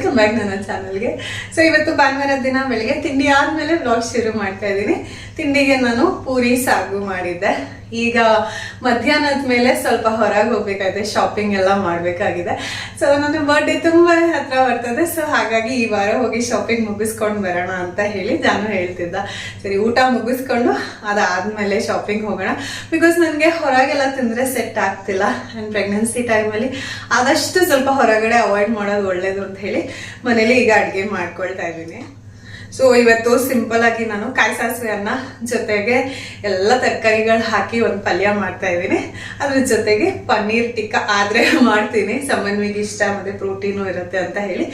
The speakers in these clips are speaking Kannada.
ವೆಲ್ಕಮ್ ಬ್ಯಾಕ್ ನನ್ನ ಚಾನಲ್ಗೆ ಸೊ ಇವತ್ತು ಭಾನುವಾರ ದಿನ ಬೆಳಿಗ್ಗೆ ತಿಂಡಿ ಆದಮೇಲೆ ಬ್ಲಾಗ್ ಶುರು ಮಾಡ್ತಾ ಇದ್ದೀನಿ. ತಿಂಡಿಗೆ ನಾನು ಪೂರಿ, ಸಾಗು ಮಾಡಿದ್ದೆ. ಈಗ ಮಧ್ಯಾಹ್ನದ ಮೇಲೆ ಸ್ವಲ್ಪ ಹೊರಗೆ ಹೋಗ್ಬೇಕಾಗಿದೆ ಶಾಪಿಂಗ್ ಎಲ್ಲ ಮಾಡಬೇಕಾಗಿದೆ. ಸೊ ನನ್ನ ಬರ್ಡೇ ತುಂಬಾ ಹತ್ರ ಬರ್ತದೆ. ಸೊ ಹಾಗಾಗಿ ಈ ವಾರ ಹೋಗಿ ಶಾಪಿಂಗ್ ಮುಗಿಸ್ಕೊಂಡು ಬರೋಣ ಅಂತ ಹೇಳಿ ನಾನು ಹೇಳ್ತಿದ್ದ. ಸರಿ, ಊಟ ಮುಗಿಸ್ಕೊಂಡು ಅದಾದಮೇಲೆ ಶಾಪಿಂಗ್ ಹೋಗೋಣ. ಬಿಕಾಸ್ ನನಗೆ ಹೊರಗೆಲ್ಲ ತಿಂದರೆ ಸೆಟ್ ಆಗ್ತಿಲ್ಲ. ಆ್ಯಂಡ್ ಪ್ರೆಗ್ನೆನ್ಸಿ ಟೈಮಲ್ಲಿ ಆದಷ್ಟು ಸ್ವಲ್ಪ ಹೊರಗಡೆ ಅವಾಯ್ಡ್ ಮಾಡೋದು ಒಳ್ಳೇದು ಅಂತ ಹೇಳಿ ಮನೇಲಿ ಈಗ ಅಡುಗೆ ಮಾಡ್ಕೊಳ್ತಾ ಇದ್ದೀನಿ. ಸೊ ಇವತ್ತು ಸಿಂಪಲ್ ಆಗಿ ನಾನು ಕಾಯಿ ಸಾಸಿವೆ ಅನ್ನ ಜೊತೆಗೆ ಎಲ್ಲ ತರಕಾರಿಗಳು ಹಾಕಿ ಒಂದು ಪಲ್ಯ ಮಾಡ್ತಾ ಇದ್ದೀನಿ. ಅದ್ರ ಜೊತೆಗೆ ಪನ್ನೀರ್ ಟಿಕ್ಕ ಆದ್ರೆ ಮಾಡ್ತೀನಿ. ಸಮನ್ವಿಗೆ ಇಷ್ಟ, ಮತ್ತೆ ಪ್ರೋಟೀನು ಇರುತ್ತೆ ಅಂತ ಹೇಳಿ.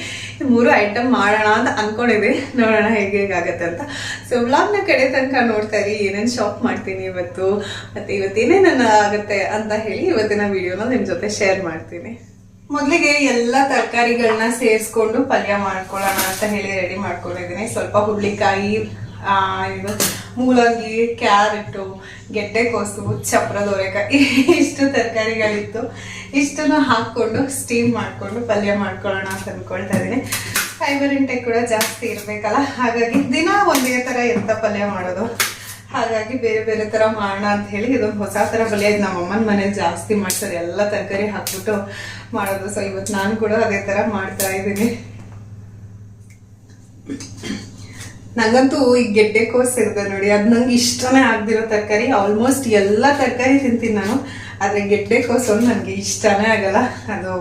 ಮೂರು ಐಟಮ್ ಮಾಡೋಣ ಅಂತ ಅನ್ಕೊಂಡಿದ್ದೀನಿ ನೋಡೋಣ ಹೇಗೆ ಹೇಗಾಗತ್ತೆ ಅಂತ. ಸೊ ವ್ಲಾಗ್ನ ಕಡೆ ತನಕ ನೋಡ್ತಾ ಇರಿ. ಏನೇನು ಶಾಪ್ ಮಾಡ್ತೀನಿ ಇವತ್ತು, ಮತ್ತೆ ಇವತ್ತೇನೇನು ಆಗುತ್ತೆ ಅಂತ ಹೇಳಿ ಇವತ್ತಿನ ವಿಡಿಯೋನ ನಿಮ್ಮ ಜೊತೆ ಶೇರ್ ಮಾಡ್ತೀನಿ. ಮೊದಲಿಗೆ ಎಲ್ಲ ತರಕಾರಿಗಳನ್ನ ಸೇರಿಸ್ಕೊಂಡು ಪಲ್ಯ ಮಾಡ್ಕೊಳ್ಳೋಣ ಅಂತ ಹೇಳಿ ರೆಡಿ ಮಾಡ್ಕೊಂಡಿದ್ದೀನಿ. ಸ್ವಲ್ಪ ಹುಳ್ಳಿಕಾಯಿ ಇದು ಮೂಲಂಗಿ, ಕ್ಯಾರೆಟು ಗೆಡ್ಡೆಕೋಸು ಚಪ್ರದೋರೆಕಾಯಿ ಇಷ್ಟು ತರಕಾರಿಗಳಿತ್ತು. ಇಷ್ಟನ್ನು ಹಾಕ್ಕೊಂಡು ಸ್ಟೀಮ್ ಮಾಡಿಕೊಂಡು ಪಲ್ಯ ಮಾಡ್ಕೊಳ್ಳೋಣ ಅಂತ ಅಂದ್ಕೊಳ್ತಾ ಇದ್ದೀನಿ. ಫೈಬರ್ ಇಂಟೆಕ್ ಕೂಡ ಜಾಸ್ತಿ ಇರಬೇಕಲ್ಲ? ಹಾಗಾಗಿ ದಿನ ಒಂದೇ ಥರ ಎಂಥ ಪಲ್ಯ ಮಾಡೋದು? ಹಾಗಾಗಿ ಬೇರೆ ಬೇರೆ ತರ ಮಾಡೋಣ ಅಂತ ಹೇಳಿ ಇದೊಂದು ಹೊಸ ತರ ಬಲೆ ನಮ್ಮ ಅಮ್ಮನ ಮನೇಲಿ ಜಾಸ್ತಿ ಮಾಡ್ತಾರೆ ಎಲ್ಲ ತರಕಾರಿ ಹಾಕ್ಬಿಟ್ಟು ಮಾಡೋದು. ಸೊ ಇವತ್ತು ನಾನು ಕೂಡ ಅದೇ ತರ ಮಾಡ್ತಾ ಇದ್ದೀನಿ. ನಂಗಂತೂ ಈ ಗೆಡ್ಡೆಕೋಸ್ ಇರುತ್ತೆ ನೋಡಿ. ಅದ್ ನಂಗೆ ಇಷ್ಟನೇ ಆಗ್ದಿರೋ ತರಕಾರಿ. ಆಲ್ಮೋಸ್ಟ್ ಎಲ್ಲ ತರಕಾರಿ ತಿಂತೀನಿ ನಾನು. ಆದ್ರೆ ಗೆಡ್ಡೆಕೋಸು ಒಂದು ನನಗೆ ಇಷ್ಟನೇ ಆಗಲ್ಲ. ಅದು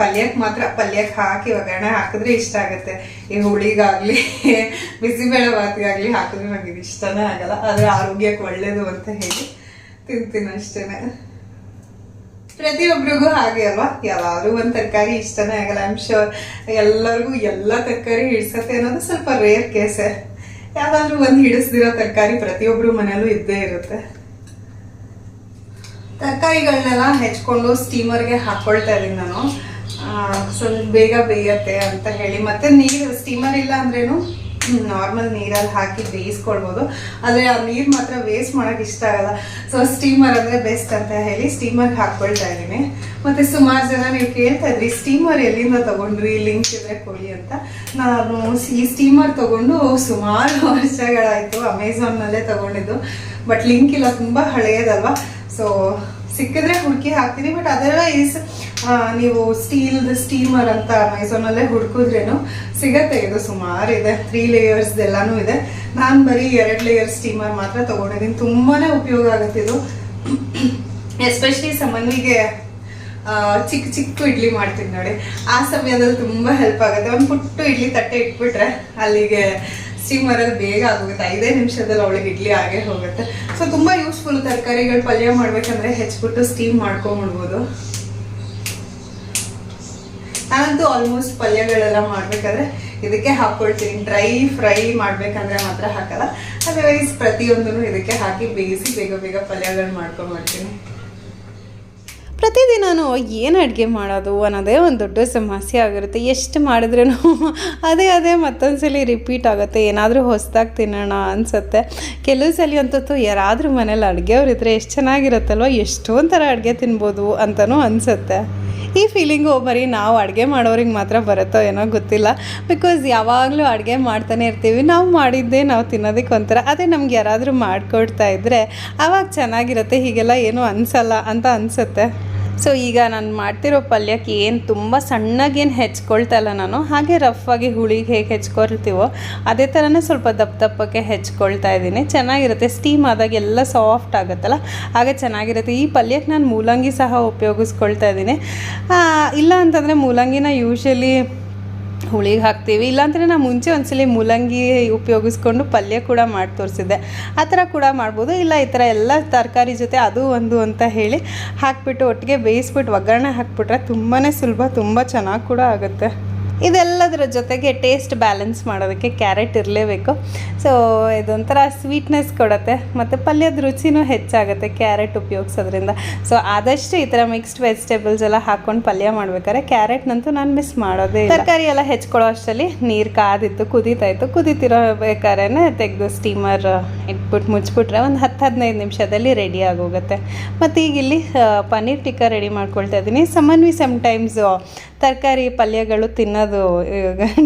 ಪಲ್ಯಕ್ಕೆ ಮಾತ್ರ ಪಲ್ಯಕ್ಕೆ ಹಾಕಿ ಒಗ್ಗರಣೆ ಹಾಕಿದ್ರೆ ಇಷ್ಟ ಆಗುತ್ತೆ. ಈ ಹುಳಿಗಾಗ್ಲಿ ಬಿಸಿಬೇಳೆ ಬಾತಿಗಾಗ್ಲಿ ಹಾಕಿದ್ರೆ ನನಗೆ ಇಷ್ಟನೇ ಆಗಲ್ಲ. ಆದ್ರೆ ಆರೋಗ್ಯಕ್ಕೆ ಒಳ್ಳೇದು ಅಂತ ಹೇಳಿ ತಿಂತೀನಿ ಅಷ್ಟೇನೆ. ಪ್ರತಿಯೊಬ್ಬರಿಗೂ ಹಾಗೆ ಅಲ್ವಾ? ಯಾರು ಒಂದು ತರಕಾರಿ ಇಷ್ಟನೇ ಆಗಲ್ಲ. ಐಮ್ ಶೋರ್ ಎಲ್ಲರಿಗೂ ಎಲ್ಲ ತರಕಾರಿ ಹಿಡ್ಸತ್ತೆ ಅನ್ನೋದು ಸ್ವಲ್ಪ ರೇರ್ ಕೇಸೆ ಯಾವ್ದಾದ್ರು ಒಂದು ಹಿಡಿಸ್ದಿರೋ ತರಕಾರಿ ಪ್ರತಿಯೊಬ್ರು ಮನೇಲೂ ಇದ್ದೇ ಇರುತ್ತೆ. ತರಕಾರಿಗಳನ್ನೆಲ್ಲ ಹೆಚ್ಕೊಂಡು ಸ್ಟೀಮರ್ಗೆ ಹಾಕೊಳ್ತಾ ಇದ್ದೀನಿ ನಾನು. ಸ್ವಲ್ಪ ಬೇಗ ಬೇಯತ್ತೆ ಅಂತ ಹೇಳಿ. ಮತ್ತೆ ನೀರು ಸ್ಟೀಮರ್ ಇಲ್ಲ ಅಂದ್ರೇನು? ನಾರ್ಮಲ್ ನೀರಲ್ಲಿ ಹಾಕಿ ಬೇಯಿಸ್ಕೊಳ್ಬೋದು. ಆದರೆ ಆ ನೀರು ಮಾತ್ರ ವೇಸ್ಟ್ ಮಾಡೋಕೆ ಇಷ್ಟ ಆಗಲ್ಲ. ಸೊ ಸ್ಟೀಮರ್ ಅಂದರೆ ಬೆಸ್ಟ್ ಅಂತ ಹೇಳಿ ಸ್ಟೀಮರ್ಗೆ ಹಾಕ್ಕೊಳ್ತಾ ಇದ್ದೀನಿ. ಮತ್ತು ಸುಮಾರು ಜನ ನೀವು ಕೇಳ್ತಾ ಇದ್ರಿ ಸ್ಟೀಮರ್ ಎಲ್ಲಿಂದ ತಗೊಂಡ್ರಿ? ಲಿಂಕ್ ಇದ್ರೆ ಕೊಡಿ ಅಂತ. ನಾನು ಈ ಸ್ಟೀಮರ್ ತಗೊಂಡು ಸುಮಾರು ವರ್ಷಗಳಾಯಿತು ಅಮೆಝಾನ್ನಲ್ಲೇ ತಗೊಂಡಿದ್ದು. ಬಟ್ ಲಿಂಕ್ ಇಲ್ಲ, ತುಂಬ ಹಳೆಯದಲ್ವಾ ಸೊ ಸಿಕ್ಕಿದ್ರೆ ಹುಡುಕಿ ಹಾಕ್ತೀನಿ ಬಟ್ ಅದರ್ವೈಸ್ ನೀವು ಸ್ಟೀಲ್ ಸ್ಟೀಮರ್ ಅಂತ ಅಮೆಝಾನಲ್ಲೇ ಹುಡುಕಿದ್ರೇನು ಸಿಗತ್ತೆ. ಇದು ಸುಮಾರು ಇದೆ ತ್ರೀ ಲೇಯರ್ಸ್ ಎಲ್ಲಾನು ಇದೆ. ನಾನು ಬರೀ ಎರಡು ಲೇಯರ್ ಸ್ಟೀಮರ್ ಮಾತ್ರ ತಗೊಂಡಿದ್ದೀನಿ. ತುಂಬಾನೇ ಉಪಯೋಗ ಆಗುತ್ತೆ ಇದು. ಎಸ್ಪೆಷಲಿ ಸಮನ್ವಿಗೆ ಚಿಕ್ಕ ಚಿಕ್ಕ ಇಡ್ಲಿ ಮಾಡ್ತೀನಿ ನೋಡಿ. ಆ ಸಮಯದಲ್ಲಿ ತುಂಬಾ ಹೆಲ್ಪ್ ಆಗುತ್ತೆ. ಒಂದು ಪುಟ್ಟು ಇಡ್ಲಿ ತಟ್ಟೆ ಇಟ್ಬಿಟ್ರೆ ಅಲ್ಲಿಗೆ ಸ್ಟೀಮರಲ್ಲಿ ಬೇಗ ಆಗೋಗುತ್ತೆ. ಐದೇ ನಿಮಿಷದಲ್ಲಿ ಅವಳಿಗೆ ಇಡ್ಲಿ ಆಗೇ ಹೋಗುತ್ತೆ. ಸೊ ತುಂಬಾ ಯೂಸ್ಫುಲ್ ತರಕಾರಿಗಳು ಪಲ್ಯ ಮಾಡ್ಬೇಕಂದ್ರೆ ಹೆಚ್ಚಿಬಿಟ್ಟು ಸ್ಟೀಮ್ ಮಾಡ್ಕೊಂಡ್ಬಿಡ್ಬೋದು ನಾನಂತೂ ಆಲ್ಮೋಸ್ಟ್ ಪಲ್ಯಗಳೆಲ್ಲ ಮಾಡ್ಬೇಕಾದ್ರೆ ಇದಕ್ಕೆ ಹಾಕೊಳ್ತೀನಿ. ಡ್ರೈ ಫ್ರೈ ಮಾಡ್ಬೇಕಂದ್ರೆ ಮಾತ್ರ ಹಾಕಲ್ಲ. ಅದರ್ವೈಸ್ ಪ್ರತಿಯೊಂದನ್ನು ಇದಕ್ಕೆ ಹಾಕಿ ಬೇಯಿಸಿ ಬೇಗ ಬೇಗ ಪಲ್ಯಗಳು ಮಾಡ್ಕೊಂಡ್ಬಿಡ್ತೀನಿ ಪ್ರತಿದಿನನೂ ಏನು ಅಡುಗೆ ಮಾಡೋದು ಅನ್ನೋದೇ ಒಂದು ದೊಡ್ಡ ಸಮಸ್ಯೆ ಆಗಿರುತ್ತೆ. ಎಷ್ಟು ಮಾಡಿದ್ರೂ ಅದೇ ಅದೇ ಮತ್ತೊಂದು ಸಲ ರಿಪೀಟ್ ಆಗುತ್ತೆ. ಏನಾದರೂ ಹೊಸದಾಗಿ ತಿನ್ನೋಣ ಅನಿಸುತ್ತೆ. ಕೆಲವು ಸಲ ಅಂತೂ ಯಾರಾದರೂ ಮನೇಲಿ ಅಡುಗೆಯವ್ರು ಇದ್ದರೆ ಎಷ್ಟು ಚೆನ್ನಾಗಿರುತ್ತಲ್ವ? ಎಷ್ಟೊಂದು ಥರ ಅಡುಗೆ ತಿನ್ಬೋದು ಅಂತಲೂ ಅನಿಸುತ್ತೆ. ಈ ಫೀಲಿಂಗು ಬರೀ ನಾವು ಅಡುಗೆ ಮಾಡೋರಿಗೆ ಮಾತ್ರ ಬರುತ್ತೋ ಏನೋ ಗೊತ್ತಿಲ್ಲ. ಬಿಕಾಸ್ ಯಾವಾಗಲೂ ಅಡುಗೆ ಮಾಡ್ತಾನೆ ಇರ್ತೀವಿ. ನಾವು ಮಾಡಿದ್ದೇ ನಾವು ತಿನ್ನೋದಕ್ಕೆ ಒಂಥರ. ಅದೇ ನಮ್ಗೆ ಯಾರಾದರೂ ಮಾಡಿಕೊಡ್ತಾ ಇದ್ದರೆ ಆವಾಗ ಚೆನ್ನಾಗಿರುತ್ತೆ, ಹೀಗೆಲ್ಲ ಏನೂ ಅನಿಸಲ್ಲ ಅಂತ ಅನಿಸುತ್ತೆ. ಸೊ ಈಗ ನಾನು ಮಾಡ್ತಿರೋ ಪಲ್ಯಕ್ಕೆ ಏನು ತುಂಬ ಸಣ್ಣಗೇನು ಹೆಚ್ಕೊಳ್ತಾ ಇಲ್ಲ ನಾನು, ಹಾಗೆ ರಫಾಗಿ ಹುಳಿಗೆ ಹೇಗೆ ಹೆಚ್ಕೊಳ್ತೀವೋ ಅದೇ ಥರನೇ ಸ್ವಲ್ಪ ದಪ್ಪ ದಪ್ಪಕ್ಕೆ ಹೆಚ್ಕೊಳ್ತಾ ಇದ್ದೀನಿ. ಚೆನ್ನಾಗಿರುತ್ತೆ ಸ್ಟೀಮ್ ಆದಾಗ ಎಲ್ಲ ಸಾಫ್ಟ್ ಆಗುತ್ತಲ್ಲ, ಹಾಗೆ ಚೆನ್ನಾಗಿರುತ್ತೆ. ಈ ಪಲ್ಯಕ್ಕೆ ನಾನು ಮೂಲಂಗಿ ಸಹ ಉಪಯೋಗಿಸ್ಕೊಳ್ತಾ ಇದ್ದೀನಿ. ಇಲ್ಲ ಅಂತಂದರೆ ಮೂಲಂಗಿನ ಯೂಶಲಿ ಹುಳಿಗೆ ಹಾಕ್ತೀವಿ. ಇಲ್ಲಾಂದರೆ ನಾನು ಮುಂಚೆ ಒಂದ್ಸಲಿ ಮೂಲಂಗಿ ಉಪಯೋಗಿಸ್ಕೊಂಡು ಪಲ್ಯ ಕೂಡ ಮಾಡಿ ತೋರಿಸಿದ್ದೆ. ಆ ಥರ ಕೂಡ ಮಾಡ್ಬೋದು. ಇಲ್ಲ, ಈ ಥರ ಎಲ್ಲ ತರಕಾರಿ ಜೊತೆ ಅದು ಒಂದು ಅಂತ ಹೇಳಿ ಹಾಕ್ಬಿಟ್ಟು ಒಟ್ಟಿಗೆ ಬೇಯಿಸ್ಬಿಟ್ಟು ಒಗ್ಗರಣೆ ಹಾಕ್ಬಿಟ್ರೆ ತುಂಬಾ ಸುಲಭ, ತುಂಬ ಚೆನ್ನಾಗಿ ಕೂಡ ಆಗುತ್ತೆ. ಇದೆಲ್ಲದರ ಜೊತೆಗೆ ಟೇಸ್ಟ್ ಬ್ಯಾಲೆನ್ಸ್ ಮಾಡೋದಕ್ಕೆ ಕ್ಯಾರೆಟ್ ಇರಲೇಬೇಕು. ಸೊ ಇದೊಂಥರ ಸ್ವೀಟ್ನೆಸ್ ಕೊಡುತ್ತೆ. ಮತ್ತು ಪಲ್ಯದ ರುಚಿನೂ ಹೆಚ್ಚಾಗುತ್ತೆ ಕ್ಯಾರೆಟ್ ಉಪಯೋಗಿಸೋದ್ರಿಂದ. ಸೊ ಆದಷ್ಟು ಈ ಥರ ಮಿಕ್ಸ್ಡ್ ವೆಜಿಟೇಬಲ್ಸ್ ಎಲ್ಲ ಹಾಕ್ಕೊಂಡು ಪಲ್ಯ ಮಾಡ್ಬೇಕಾದ್ರೆ ಕ್ಯಾರೆಟ್ನಂತೂ ನಾನು ಮಿಸ್ ಮಾಡೋದೇ. ತರಕಾರಿ ಎಲ್ಲ ಹೆಚ್ಕೊಳ್ಳೋ ಅಷ್ಟರಲ್ಲಿ ನೀರು ಕಾದಿತ್ತು, ಕುದೀತಾ ಇತ್ತು. ಕುದೀತಿರೋಬೇಕಾದ್ರೆ ತೆಗೆದು ಸ್ಟೀಮರ್ ಇಟ್ಬಿಟ್ಟು ಮುಚ್ಬಿಟ್ರೆ ಒಂದು ಹತ್ತು ಹದಿನೈದು ನಿಮಿಷದಲ್ಲಿ ರೆಡಿ ಆಗೋಗುತ್ತೆ. ಮತ್ತು ಈಗ ಇಲ್ಲಿ ಪನ್ನೀರ್ ಟಿಕ್ಕಾ ರೆಡಿ ಮಾಡ್ಕೊಳ್ತಾ ಇದ್ದೀನಿ. ಸಮನ್ವಿ ಸಮ್ಟೈಮ್ಸು ತರಕಾರಿ ಪಲ್ಯಗಳು ತಿನ್ನೋದು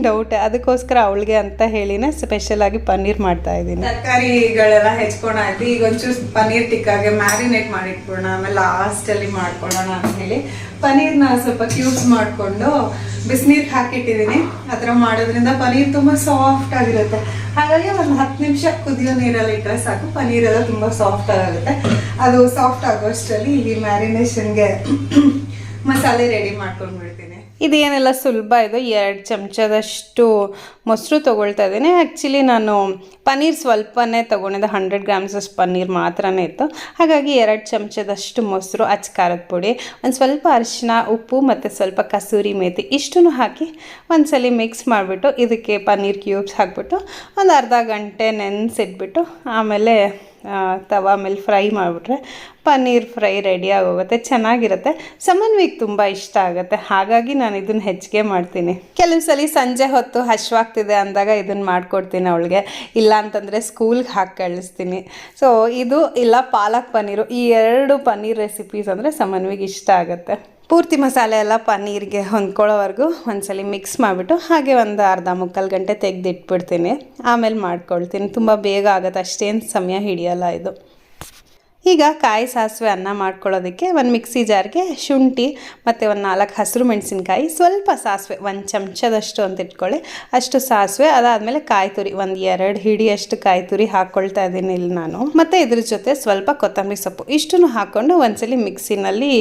ಡೌಟ್ ಅದಕ್ಕೋಸ್ಕರ ಅವಳಿಗೆ ಅಂತ ಹೇಳಿನೇ ಸ್ಪೆಷಲಾಗಿ ಪನ್ನೀರ್ ಮಾಡ್ತಾ ಇದ್ದೀನಿ. ತರಕಾರಿಗಳೆಲ್ಲ ಹೆಚ್ಕೊಂಡಾಯ್ತು ಈಗ ಒಂಚೂರು ಪನ್ನೀರ್ ಟಿಕ್ಕಾಗೆ ಮ್ಯಾರಿನೇಟ್ ಮಾಡಿಟ್ಬಿಡೋಣ ಆಮೇಲೆ ಲಾಸ್ಟ್ ಅಲ್ಲಿ ಮಾಡ್ಕೊಳ್ಳೋಣ ಅಂತ ಹೇಳಿ ಪನ್ನೀರ್ನ ಸ್ವಲ್ಪ ಕ್ಯೂಬ್ಸ್ ಮಾಡಿಕೊಂಡು ಬಿಸಿನೀರ್ಗೆ ಹಾಕಿಟ್ಟಿದ್ದೀನಿ ಆ ಥರ ಮಾಡೋದ್ರಿಂದ ಪನ್ನೀರ್ ತುಂಬ ಸಾಫ್ಟ್ ಆಗಿರುತ್ತೆ. ಹಾಗಾಗಿ ಒಂದು ಹತ್ತು ನಿಮಿಷ ಕುದಿಯೋ ನೀರಲ್ಲಿ ಇಟ್ಟರೆ ಸಾಕು ಪನ್ನೀರ್ ಎಲ್ಲ ತುಂಬ ಸಾಫ್ಟ್ ಆಗುತ್ತೆ. ಅದು ಸಾಫ್ಟ್ ಆಗೋಷ್ಟರಲ್ಲಿ ಈ ಮ್ಯಾರಿನೇಷನ್ಗೆ ಮಸಾಲೆ ರೆಡಿ ಮಾಡ್ಕೊಂಡ್ಬಿಡ್ತೀನಿ ಇದೇನೆಲ್ಲ ಸುಲಭ ಇದು? ಎರಡು ಚಮಚದಷ್ಟು ಮೊಸರು ತೊಗೊಳ್ತಾ ಇದ್ದೀನಿ. ಆ್ಯಕ್ಚುಲಿ ನಾನು ಪನ್ನೀರ್ ಸ್ವಲ್ಪನೇ ತೊಗೊಂಡಿದ್ದೆ. ಹಂಡ್ರೆಡ್ ಗ್ರಾಮ್ಸಷ್ಟು ಪನ್ನೀರ್ ಮಾತ್ರನೇ ಇತ್ತು. ಹಾಗಾಗಿ ಎರಡು ಚಮಚದಷ್ಟು ಮೊಸರು, ಅಚ್ಚ ಖಾರದ ಪುಡಿ, ಒಂದು ಸ್ವಲ್ಪ ಅರಿಶಿನ ಉಪ್ಪು ಮತ್ತು ಸ್ವಲ್ಪ ಕಸೂರಿ ಮೇಥಿ ಇಷ್ಟನ್ನು ಹಾಕಿ ಒಂದ್ಸಲಿ ಮಿಕ್ಸ್ ಮಾಡಿಬಿಟ್ಟು ಇದಕ್ಕೆ ಪನ್ನೀರ್ ಕ್ಯೂಬ್ಸ್ ಹಾಕ್ಬಿಟ್ಟು ಒಂದು ಅರ್ಧ ಗಂಟೆ ನೆನೆಸಿಟ್ಬಿಟ್ಟು ಆಮೇಲೆ ತವಾ ಮೇಲೆ ಫ್ರೈ ಮಾಡಿಬಿಟ್ರೆ ಪನ್ನೀರ್ ಫ್ರೈ ರೆಡಿ ಆಗೋಗುತ್ತೆ, ಚೆನ್ನಾಗಿರುತ್ತೆ. ಸಮನ್ವಿಗೆ ತುಂಬ ಇಷ್ಟ ಆಗುತ್ತೆ, ಹಾಗಾಗಿ ನಾನು ಇದನ್ನು ಹೆಚ್ಚಿಗೆ ಮಾಡ್ತೀನಿ. ಕೆಲವು ಸಲ ಸಂಜೆ ಹೊತ್ತು ಹಶ್ವಾಗ್ತಿದೆ ಅಂದಾಗ ಇದನ್ನು ಮಾಡಿಕೊಡ್ತೀನಿ ಅವಳಿಗೆ. ಇಲ್ಲ ಅಂತಂದರೆ ಸ್ಕೂಲ್ಗೆ ಹಾಕಿ ಕಳಿಸ್ತೀನಿ. ಸೊ ಇದು ಇಲ್ಲ ಪಾಲಕ್ ಪನ್ನೀರು, ಈ ಎರಡು ಪನ್ನೀರ್ ರೆಸಿಪೀಸ್ ಅಂದರೆ ಸಮನ್ವಿಗೆ ಇಷ್ಟ ಆಗುತ್ತೆ. ಪೂರ್ತಿ ಮಸಾಲೆ ಎಲ್ಲ ಪನ್ನೀರ್ಗೆ ಹೊಂದ್ಕೊಳ್ಳೋವರೆಗೂ ಒಂದ್ಸಲಿ ಮಿಕ್ಸ್ ಮಾಡಿಬಿಟ್ಟು ಹಾಗೆ ಒಂದು ಅರ್ಧ ಮುಕ್ಕಾಲು ಗಂಟೆ ತೆಗೆದಿಟ್ಬಿಡ್ತೀನಿ. ಆಮೇಲೆ ಮಾಡ್ಕೊಳ್ತೀನಿ. ತುಂಬ ಬೇಗ ಆಗುತ್ತೆ. ಅಷ್ಟೇನು ಸಮಯ ಹಿಡಿಯಲ್ಲ ಇದು. ಈಗ ಕಾಯಿ ಸಾಸಿವೆ ಅನ್ನ ಮಾಡ್ಕೊಳ್ಳೋದಕ್ಕೆ ಒಂದು ಮಿಕ್ಸಿ ಜಾರ್ಗೆ ಶುಂಠಿ ಮತ್ತು ಒಂದು ನಾಲ್ಕು ಹಸಿರು ಮೆಣಸಿನ್ಕಾಯಿ, ಸ್ವಲ್ಪ ಸಾಸಿವೆ, ಒಂದು ಚಮಚದಷ್ಟು ಅಂತ ಇಟ್ಕೊಳ್ಳಿ. ಅಷ್ಟು ಸಾಸಿವೆ, ಅದಾದಮೇಲೆ ಕಾಯಿ ತುರಿ, ಒಂದು ಎರಡು ಹಿಡಿಯಷ್ಟು ಕಾಯಿ ತುರಿ ಹಾಕ್ಕೊಳ್ತಾ ಇದ್ದೀನಿ ಇಲ್ಲಿ ನಾನು. ಮತ್ತು ಇದ್ರ ಜೊತೆ ಸ್ವಲ್ಪ ಕೊತ್ತಂಬರಿ ಸೊಪ್ಪು. ಇಷ್ಟನ್ನು ಹಾಕ್ಕೊಂಡು ಒಂದ್ಸಲಿ ಮಿಕ್ಸಿನಲ್ಲಿ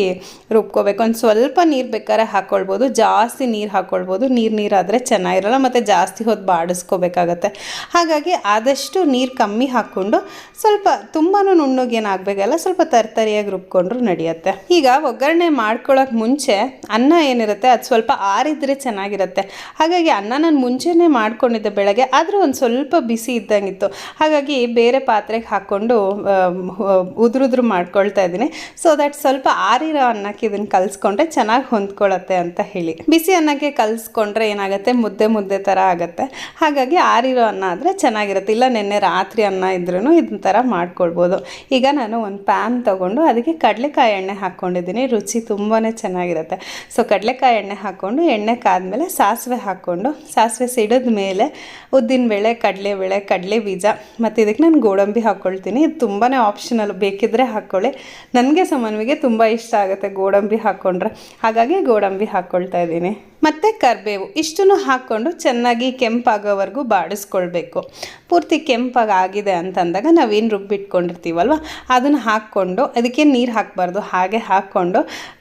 ರುಬ್ಕೋಬೇಕು. ಒಂದು ಸ್ವಲ್ಪ ನೀರು ಬೇಕಾದ್ರೆ ಹಾಕ್ಕೊಳ್ಬೋದು ಜಾಸ್ತಿ ನೀರು ಹಾಕ್ಕೊಳ್ಬೋದು ನೀರು ನೀರಾದರೆ ಚೆನ್ನಾಗಿರಲ್ಲ, ಮತ್ತು ಜಾಸ್ತಿ ಹೊತ್ತು ಬಾಡಿಸ್ಕೋಬೇಕಾಗತ್ತೆ. ಹಾಗಾಗಿ ಆದಷ್ಟು ನೀರು ಕಮ್ಮಿ ಹಾಕ್ಕೊಂಡು ಸ್ವಲ್ಪ ತುಂಬಾ ನುಣ್ಣಗೆ ಏನಾಗಬೇಕಲ್ಲ ಸ್ವಲ್ಪ ತರ್ತರಿಯಾಗಿ ರುಬ್ಕೊಂಡ್ರು ನಡೆಯುತ್ತೆ. ಈಗ ಒಗ್ಗರಣೆ ಮಾಡ್ಕೊಳ್ಳೋಕೆ ಮುಂಚೆ ಅನ್ನ ಏನಿರುತ್ತೆ, ಅದು ಸ್ವಲ್ಪ ಆರಿದ್ರೆ ಚೆನ್ನಾಗಿರುತ್ತೆ. ಹಾಗಾಗಿ ಅನ್ನ ನಾನು ಮುಂಚೆನೇ ಮಾಡ್ಕೊಂಡಿದ್ದೆ ಬೆಳಗ್ಗೆ ಆದರೂ ಒಂದು ಸ್ವಲ್ಪ ಬಿಸಿ ಇದ್ದಂಗಿತ್ತು. ಹಾಗಾಗಿ ಬೇರೆ ಪಾತ್ರೆಗೆ ಹಾಕ್ಕೊಂಡು ಉದುರುದ್ರು ಮಾಡ್ಕೊಳ್ತಾ ಇದ್ದೀನಿ. ಸೊ ದಟ್ ಸ್ವಲ್ಪ ಆರಿರೋ ಅನ್ನಕ್ಕೆ ಇದನ್ನು ಕಲಿಸ್ಕೊಂಡ್ರೆ ಚೆನ್ನಾಗಿ ಹೊಂದ್ಕೊಳತ್ತೆ ಅಂತ ಹೇಳಿ. ಬಿಸಿ ಅನ್ನಕ್ಕೆ ಕಲಿಸ್ಕೊಂಡ್ರೆ ಏನಾಗುತ್ತೆ? ಮುದ್ದೆ ಮುದ್ದೆ ಥರ ಆಗುತ್ತೆ. ಹಾಗಾಗಿ ಆರಿರೋ ಅನ್ನ ಆದರೆ ಚೆನ್ನಾಗಿರುತ್ತೆ. ಇಲ್ಲ, ನಿನ್ನೆ ರಾತ್ರಿ ಅನ್ನ ಇದ್ರೂ ಇದನ್ನ ಥರ ಮಾಡ್ಕೊಳ್ಬೋದು. ಈಗ ನಾನು ಒಂದು ಪ್ಯಾನ್ ತೊಗೊಂಡು ಅದಕ್ಕೆ ಕಡಲೆಕಾಯಿ ಎಣ್ಣೆ ಹಾಕ್ಕೊಂಡಿದ್ದೀನಿ. ರುಚಿ ತುಂಬಾ ಚೆನ್ನಾಗಿರುತ್ತೆ. ಸೊ ಕಡಲೆಕಾಯಿ ಎಣ್ಣೆ ಹಾಕ್ಕೊಂಡು ಎಣ್ಣೆ ಕಾದ್ಮೇಲೆ ಸಾಸಿವೆ ಹಾಕ್ಕೊಂಡು, ಸಾಸಿವೆ ಸಿಡಿದ ಮೇಲೆ ಉದ್ದಿನಬೇಳೆ ಕಡಲೆಬೇಳೆ ಕಡಲೆ ಬೀಜ ಮತ್ತು ಇದಕ್ಕೆ ನಾನು ಗೋಡಂಬಿ ಹಾಕ್ಕೊಳ್ತೀನಿ. ಇದು ತುಂಬಾ ಆಪ್ಷನಲ್ ಬೇಕಿದ್ದರೆ ಹಾಕ್ಕೊಳ್ಳಿ. ನನಗೆ ಸಮನ್ವಿಗೆ ತುಂಬ ಇಷ್ಟ ಆಗುತ್ತೆ ಗೋಡಂಬಿ ಹಾಕ್ಕೊಂಡ್ರೆ. ಹಾಗಾಗಿ ಗೋಡಂಬಿ ಹಾಕ್ಕೊಳ್ತಾ ಇದ್ದೀನಿ. ಮತ್ತು ಕರಿಬೇವು ಇಷ್ಟನ್ನು ಹಾಕ್ಕೊಂಡು ಚೆನ್ನಾಗಿ ಕೆಂಪಾಗೋವರೆಗೂ ಬಾಡಿಸ್ಕೊಳ್ಬೇಕು. ಪೂರ್ತಿ ಕೆಂಪಾಗಿ ಆಗಿದೆ ಅಂತಂದಾಗ ನಾವೇನು ರುಬ್ಬಿಟ್ಕೊಂಡಿರ್ತೀವಲ್ವ? ಅದನ್ನು ಹಾಕ್ಕೊಂಡು, ಅದಕ್ಕೆ ನೀರು ಹಾಕಬಾರ್ದು, ಹಾಗೆ ಹಾಕ್ಕೊಂಡು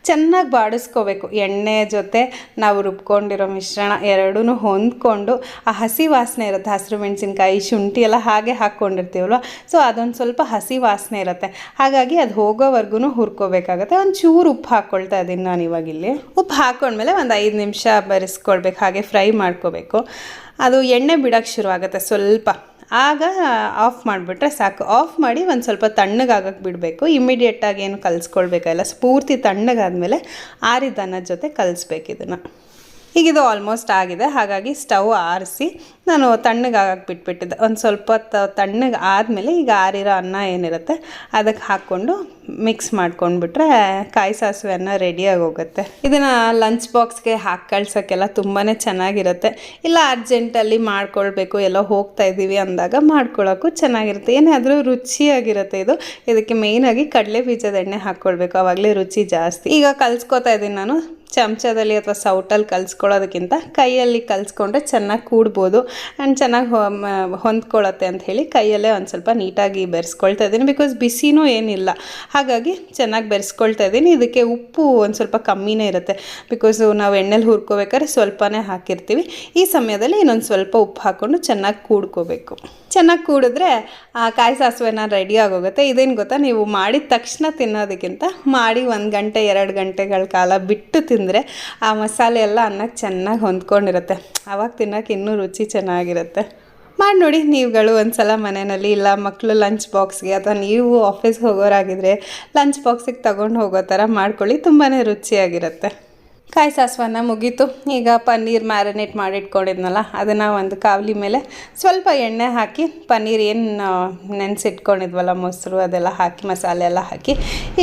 ಚೆನ್ನಾಗಿ ಬಾಡಿಸ್ಕೋಬೇಕು. ಎಣ್ಣೆ ಜೊತೆ ನಾವು ರುಬ್ಕೊಂಡಿರೋ ಮಿಶ್ರಣ ಎರಡೂ ಹೊಂದ್ಕೊಂಡು, ಆ ಹಸಿ ವಾಸನೆ ಇರುತ್ತೆ. ಹಸಿರು ಮೆಣಸಿನ್ಕಾಯಿ, ಶುಂಠಿ ಎಲ್ಲ ಹಾಗೆ ಹಾಕ್ಕೊಂಡಿರ್ತೀವಲ್ವ? ಸೊ ಅದೊಂದು ಸ್ವಲ್ಪ ಹಸಿ ವಾಸನೆ ಇರುತ್ತೆ. ಹಾಗಾಗಿ ಅದು ಹೋಗೋವರೆಗೂ ಹುರ್ಕೋಬೇಕಾಗತ್ತೆ. ಒಂದು ಚೂರು ಉಪ್ಪು ಹಾಕ್ಕೊಳ್ತಾ ಇದ್ದೀನಿ ನಾನು ಇವಾಗಿಲ್ಲಿ ಉಪ್ಪು ಹಾಕ್ಕೊಂಡ್ಮೇಲೆ ಒಂದು ಐದು ನಿಮಿಷ ಬರೆಸ್ಕೊಳ್ಬೇಕು, ಹಾಗೆ ಫ್ರೈ ಮಾಡ್ಕೋಬೇಕು. ಅದು ಎಣ್ಣೆ ಬಿಡೋಕ್ಕೆ ಶುರುವಾಗುತ್ತೆ ಸ್ವಲ್ಪ. ಆಗ ಆಫ್ ಮಾಡಿಬಿಟ್ರೆ ಸಾಕು. ಆಫ್ ಮಾಡಿ ಒಂದು ಸ್ವಲ್ಪ ತಣ್ಣಗಾಗಕ್ಕೆ ಬಿಡಬೇಕು. ಇಮ್ಮಿಡಿಯೇಟಾಗಿ ಏನು ಕಲಿಸ್ಕೊಳ್ಬೇಕಲ್ಲ ಸ್ಫೂರ್ತಿ ತಣ್ಣಗಾದಮೇಲೆ ಆರಿದ ಜೊತೆ ಕಲಿಸ್ಬೇಕು ಇದನ್ನು. ಈಗ ಇದು ಆಲ್ಮೋಸ್ಟ್ ಆಗಿದೆ. ಹಾಗಾಗಿ ಸ್ಟವ್ ಆರಿಸಿ ನಾನು ತಣ್ಣಗಾಗಕ್ಕೆ ಬಿಟ್ಬಿಟ್ಟಿದ್ದೆ ಒಂದು ಸ್ವಲ್ಪ ಹೊತ್ತು ತಣ್ಣಗೆ ಆದಮೇಲೆ ಈಗ ಆರಿರೋ ಅನ್ನ ಏನಿರುತ್ತೆ ಅದಕ್ಕೆ ಹಾಕ್ಕೊಂಡು ಮಿಕ್ಸ್ ಮಾಡ್ಕೊಂಡ್ಬಿಟ್ರೆ ಕಾಯಿ ಸಾಸಿವೆ ಅನ್ನ ರೆಡಿಯಾಗಿ ಹೋಗುತ್ತೆ ಇದನ್ನು ಲಂಚ್ ಬಾಕ್ಸ್ಗೆ ಹಾಕಿ ಕಳ್ಸೋಕ್ಕೆಲ್ಲ ತುಂಬಾ ಚೆನ್ನಾಗಿರುತ್ತೆ. ಇಲ್ಲ ಅರ್ಜೆಂಟಲ್ಲಿ ಮಾಡ್ಕೊಳ್ಬೇಕು, ಎಲ್ಲ ಹೋಗ್ತಾ ಇದ್ದೀವಿ ಅಂದಾಗ ಮಾಡ್ಕೊಳ್ಳೋಕ್ಕೂ ಚೆನ್ನಾಗಿರುತ್ತೆ. ಏನೇ ಆದರೂ ರುಚಿಯಾಗಿರುತ್ತೆ ಇದು. ಇದಕ್ಕೆ ಮೇಯ್ನಾಗಿ ಕಡಲೆ ಬೀಜದ ಎಣ್ಣೆ ಹಾಕ್ಕೊಳ್ಬೇಕು. ಆವಾಗಲೇ ರುಚಿ ಜಾಸ್ತಿ. ಈಗ ಕಲ್ಸ್ಕೊತಾ ಇದ್ದೀನಿ ನಾನು. ಚಮಚದಲ್ಲಿ ಅಥವಾ ಸೌಟಲ್ಲಿ ಕಲ್ಸ್ಕೊಳ್ಳೋದಕ್ಕಿಂತ ಕೈಯಲ್ಲಿ ಕಲ್ಸ್ಕೊಂಡ್ರೆ ಚೆನ್ನಾಗಿ ಕೂಡ್ಬೋದು. ಆ್ಯಂಡ್ ಚೆನ್ನಾಗಿ ಹೊಂದ್ಕೊಳ್ಳುತ್ತೆ ಅಂತ ಹೇಳಿ ಕೈಯಲ್ಲೇ ಒಂದು ಸ್ವಲ್ಪ ನೀಟಾಗಿ ಬೆರೆಸ್ಕೊಳ್ತಾ ಇದ್ದೀನಿ. ಬಿಕಾಸ್ ಬಿಸಿನೂ ಏನಿಲ್ಲ. ಹಾಗಾಗಿ ಚೆನ್ನಾಗಿ ಬೆರೆಸ್ಕೊಳ್ತಾ ಇದ್ದೀನಿ. ಇದಕ್ಕೆ ಉಪ್ಪು ಒಂದು ಸ್ವಲ್ಪ ಕಮ್ಮಿನೇ ಇರುತ್ತೆ. ಬಿಕಾಸು ನಾವು ಎಣ್ಣೆಲಿ ಹುರ್ಕೋಬೇಕಾದ್ರೆ ಸ್ವಲ್ಪನೇ ಹಾಕಿರ್ತೀವಿ. ಈ ಸಮಯದಲ್ಲಿ ಇನ್ನೊಂದು ಸ್ವಲ್ಪ ಉಪ್ಪು ಹಾಕ್ಕೊಂಡು ಚೆನ್ನಾಗಿ ಕೂಡ್ಕೋಬೇಕು. ಚೆನ್ನಾಗಿ ಕೂಡಿದ್ರೆ ಆ ಕಾಯಿ ಸಾಸಿವೆನ ರೆಡಿ ಆಗೋಗುತ್ತೆ. ಇದೇನು ಗೊತ್ತಾ? ನೀವು ಮಾಡಿದ ತಕ್ಷಣ ತಿನ್ನೋದಕ್ಕಿಂತ ಮಾಡಿ ಒಂದು ಗಂಟೆ, ಎರಡು ಗಂಟೆಗಳ ಕಾಲ ಬಿಟ್ಟು ತಿಂದರೆ ಆ ಮಸಾಲೆ ಎಲ್ಲ ಅನ್ನಕ್ಕೆ ಚೆನ್ನಾಗಿ ಹೊಂದ್ಕೊಂಡಿರುತ್ತೆ. ಆವಾಗ ತಿನ್ನೋಕೆ ಇನ್ನೂ ರುಚಿ ಚೆನ್ನಾಗಿರುತ್ತೆ. ಮಾಡಿ ನೋಡಿ ನೀವುಗಳು ಒಂದು ಸಲ ಮನೆಯಲ್ಲಿ ಇಲ್ಲ ಮಕ್ಕಳು ಲಂಚ್ ಬಾಕ್ಸ್ಗೆ ಅಥವಾ ನೀವು ಆಫೀಸ್ಗೆ ಹೋಗೋರಾಗಿದ್ದರೆ ಲಂಚ್ ಬಾಕ್ಸಿಗೆ ತಗೊಂಡು ಹೋಗೋ ಥರ ಮಾಡ್ಕೊಳ್ಳಿ ತುಂಬಾ ರುಚಿಯಾಗಿರುತ್ತೆ. ಕಾಯಿ ಸಾಸವನ್ನ ಮುಗೀತು. ಈಗ ಪನ್ನೀರ್ ಮ್ಯಾರಿನೇಟ್ ಮಾಡಿಟ್ಕೊಂಡಿದ್ನಲ್ಲ, ಅದನ್ನು ಒಂದು ಕಾವಲಿ ಮೇಲೆ ಸ್ವಲ್ಪ ಎಣ್ಣೆ ಹಾಕಿ, ಪನ್ನೀರ್ ಏನು ನೆನೆಸಿಟ್ಕೊಂಡಿದ್ವಲ್ಲ ಮೊಸರು, ಅದೆಲ್ಲ ಹಾಕಿ, ಮಸಾಲೆ ಎಲ್ಲ ಹಾಕಿ,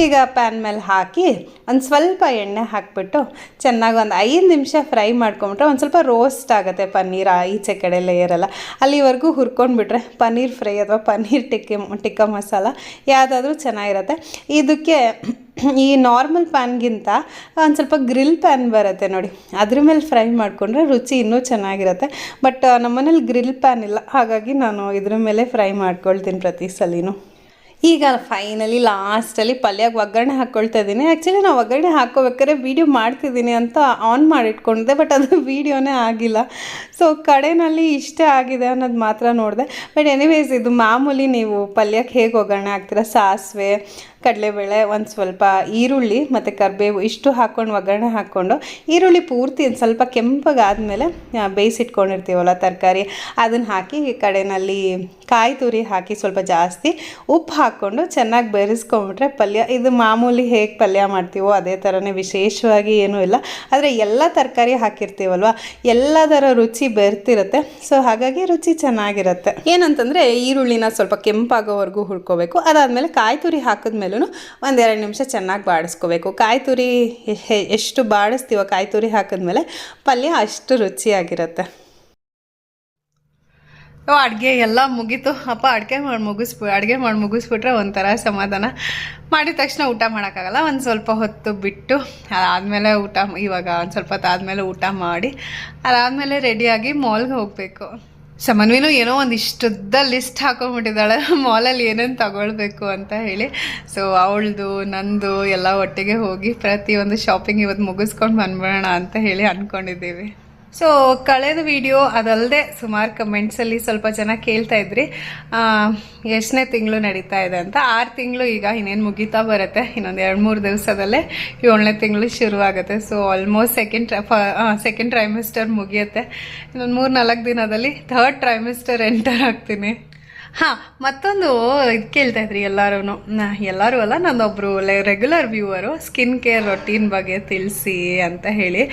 ಈಗ ಪ್ಯಾನ್ ಮೇಲೆ ಹಾಕಿ ಒಂದು ಸ್ವಲ್ಪ ಎಣ್ಣೆ ಹಾಕಿಬಿಟ್ಟು ಚೆನ್ನಾಗಿ ಒಂದು ಐದು ನಿಮಿಷ ಫ್ರೈ ಮಾಡ್ಕೊಂಬಿಟ್ರೆ ಒಂದು ಸ್ವಲ್ಪ ರೋಸ್ಟ್ ಆಗುತ್ತೆ ಪನ್ನೀರ್ ಈಚೆ ಕಡೆ ಲೇಯರೆಲ್ಲ ಅಲ್ಲಿವರೆಗೂ ಹುರ್ಕೊಂಡ್ಬಿಟ್ರೆ ಪನ್ನೀರ್ ಫ್ರೈ ಅಥವಾ ಪನ್ನೀರ್ ಟಿಕ್ಕಿ, ಟಿಕ್ಕ ಮಸಾಲ ಯಾವುದಾದ್ರೂ ಚೆನ್ನಾಗಿರುತ್ತೆ. ಇದಕ್ಕೆ ಈ ನಾರ್ಮಲ್ ಪ್ಯಾನ್ಗಿಂತ ಒಂದು ಸ್ವಲ್ಪ ಗ್ರಿಲ್ ಪ್ಯಾನ್ ಬರುತ್ತೆ ನೋಡಿ. ಅದ್ರ ಮೇಲೆ ಫ್ರೈ ಮಾಡಿಕೊಂಡ್ರೆ ರುಚಿ ಇನ್ನೂ ಚೆನ್ನಾಗಿರುತ್ತೆ. ಬಟ್ ನಮ್ಮನೇಲಿ ಗ್ರಿಲ್ ಪ್ಯಾನ್ ಇಲ್ಲ. ಹಾಗಾಗಿ ನಾನು ಇದ್ರ ಮೇಲೆ ಫ್ರೈ ಮಾಡ್ಕೊಳ್ತೀನಿ ಪ್ರತಿ ಸಲಿನೂ. ಈಗ ಫೈನಲಿ ಲಾಸ್ಟಲ್ಲಿ ಪಲ್ಯಕ್ಕೆ ಒಗ್ಗರಣೆ ಹಾಕ್ಕೊಳ್ತಾ ಇದ್ದೀನಿ. ಆ್ಯಕ್ಚುಲಿ ನಾವು ಒಗ್ಗರಣೆ ಹಾಕೋಬೇಕಾದ್ರೆ ವೀಡಿಯೋ ಮಾಡ್ತಿದ್ದೀನಿ ಅಂತ ಆನ್ ಮಾಡಿಟ್ಕೊಂಡಿದ್ದೆ ಬಟ್ ಅದು ವೀಡಿಯೋನೇ ಆಗಿಲ್ಲ. ಸೊ ಕಡೆನಲ್ಲಿ ಇಷ್ಟೇ ಆಗಿದೆ ಅನ್ನೋದು ಮಾತ್ರ ನೋಡಿದೆ. ಬಟ್ ಎನಿವೇಸ್ ಇದು ಮಾಮೂಲಿ ನೀವು ಪಲ್ಯಕ್ಕೆ ಹೇಗೆ ಒಗ್ಗರಣೆ ಹಾಕ್ತೀರಾ? ಸಾಸಿವೆ ಕಡಲೆಬೇಳೆ, ಒಂದು ಸ್ವಲ್ಪ ಈರುಳ್ಳಿ ಮತ್ತು ಕರಿಬೇವು ಇಷ್ಟು ಹಾಕ್ಕೊಂಡು ಒಗ್ಗರಣೆ ಹಾಕ್ಕೊಂಡು ಈರುಳ್ಳಿ ಪೂರ್ತಿ ಒಂದು ಸ್ವಲ್ಪ ಕೆಂಪಗಾದಮೇಲೆ ಬೇಯಿಸಿಟ್ಕೊಂಡಿರ್ತೀವಲ್ಲ ತರಕಾರಿ ಅದನ್ನು ಹಾಕಿ ಈ ಕಡೆನಲ್ಲಿ ಕಾಯಿ ತುರಿ ಹಾಕಿ ಸ್ವಲ್ಪ ಜಾಸ್ತಿ ಉಪ್ಪು ಹಾಕ್ಕೊಂಡು ಚೆನ್ನಾಗಿ ಬೆರೆಸ್ಕೊಂಬಿಟ್ರೆ ಪಲ್ಯ. ಇದು ಮಾಮೂಲಿ ಹೇಗೆ ಪಲ್ಯ ಮಾಡ್ತೀವೋ ಅದೇ ಥರನೇ ವಿಶೇಷವಾಗಿ ಏನೂ ಇಲ್ಲ. ಆದರೆ ಎಲ್ಲ ತರಕಾರಿ ಹಾಕಿರ್ತೀವಲ್ವ, ಎಲ್ಲದರ ರುಚಿ ಬೆರ್ತಿರುತ್ತೆ. ಸೊ ಹಾಗಾಗಿ ರುಚಿ ಚೆನ್ನಾಗಿರುತ್ತೆ. ಏನಂತಂದರೆ ಈರುಳ್ಳಿನ ಸ್ವಲ್ಪ ಕೆಂಪಾಗೋವರೆಗೂ ಹುಡ್ಕೋಬೇಕು ಅದಾದಮೇಲೆ ಕಾಯಿ ತುರಿ ಹಾಕಿದ್ಮೇಲೂ ಒಂದೆರಡು ನಿಮಿಷ ಚೆನ್ನಾಗಿ ಬಾಡಿಸ್ಕೋಬೇಕು. ಕಾಯಿ ತುರಿ ಎಷ್ಟು ಬಾಡಿಸ್ತೀವೋ ಕಾಯಿ ತುರಿ ಹಾಕಿದ್ಮೇಲೆ ಪಲ್ಯ ಅಷ್ಟು ರುಚಿಯಾಗಿರುತ್ತೆ. ಅಡುಗೆ ಎಲ್ಲ ಮುಗೀತು. ಅಪ್ಪ, ಅಡುಗೆ ಮಾಡಿ ಮುಗಿಸ್ಬಿ ಅಡುಗೆ ಮಾಡಿ ಮುಗಿಸ್ಬಿಟ್ರೆ ಒಂಥರ ಸಮಾಧಾನ. ಮಾಡಿದ ತಕ್ಷಣ ಊಟ ಮಾಡೋಕ್ಕಾಗಲ್ಲ. ಒಂದು ಸ್ವಲ್ಪ ಹೊತ್ತು ಬಿಟ್ಟು ಅದಾದಮೇಲೆ ಊಟ, ಇವಾಗ ಒಂದು ಸ್ವಲ್ಪ ಹೊತ್ತು ಆದಮೇಲೆ ಊಟ ಮಾಡಿ, ಅದಾದಮೇಲೆ ರೆಡಿಯಾಗಿ ಮಾಲ್ಗೆ ಹೋಗಬೇಕು. ಸಮನ್ವಿನೂ ಏನೋ ಒಂದು ಇಷ್ಟುದ್ದ ಲಿಸ್ಟ್ ಹಾಕೊಂಡ್ಬಿಟ್ಟಿದ್ದಾಳೆ. ಮಾಲಲ್ಲಿ ಏನೇನು ತಗೊಳ್ಬೇಕು ಅಂತ ಹೇಳಿ. ಸೊ ಅವಳದು, ನಂದು ಎಲ್ಲ ಒಟ್ಟಿಗೆ ಹೋಗಿ ಪ್ರತಿಯೊಂದು ಶಾಪಿಂಗ್ ಇವತ್ತು ಮುಗಿಸ್ಕೊಂಡು ಬಂದ್ಬಿಡೋಣ ಅಂತ ಹೇಳಿ ಅಂದ್ಕೊಂಡಿದ್ದೀವಿ ಸೊ ಕಳೆದ ವಿಡಿಯೋ ಅದಲ್ಲದೆ ಸುಮಾರು ಕಮೆಂಟ್ಸಲ್ಲಿ ಸ್ವಲ್ಪ ಜನ ಕೇಳ್ತಾ ಇದ್ರಿ. ಎಷ್ಟನೇ ತಿಂಗಳು ನಡೀತಾ ಇದೆ ಅಂತ. ಆರು ತಿಂಗಳು ಈಗ ಇನ್ನೇನು ಮುಗಿತಾ ಬರುತ್ತೆ. ಇನ್ನೊಂದು ಎರಡು ಮೂರು ದಿವಸದಲ್ಲೇ ಏಳನೇ ತಿಂಗಳು ಶುರುವಾಗುತ್ತೆ so almost second second trimester ಮುಗಿಯುತ್ತೆ. ಇನ್ನೊಂದು ಮೂರು ನಾಲ್ಕು ದಿನದಲ್ಲಿ ಥರ್ಡ್ ಟ್ರೈಮಿಸ್ಟರ್ ಎಂಟರ್ ಆಗ್ತೀನಿ. ಹಾಂ, ಮತ್ತೊಂದು ಇದು ಕೇಳ್ತಾ ಇದ್ರಿ ಎಲ್ಲರೂ ಎಲ್ಲರೂ ಅಲ್ಲ ನನ್ನೊಬ್ಬರು regular viewer skin care routine ಬಗ್ಗೆ ತಿಳಿಸಿ ಅಂತ ಹೇಳಿ.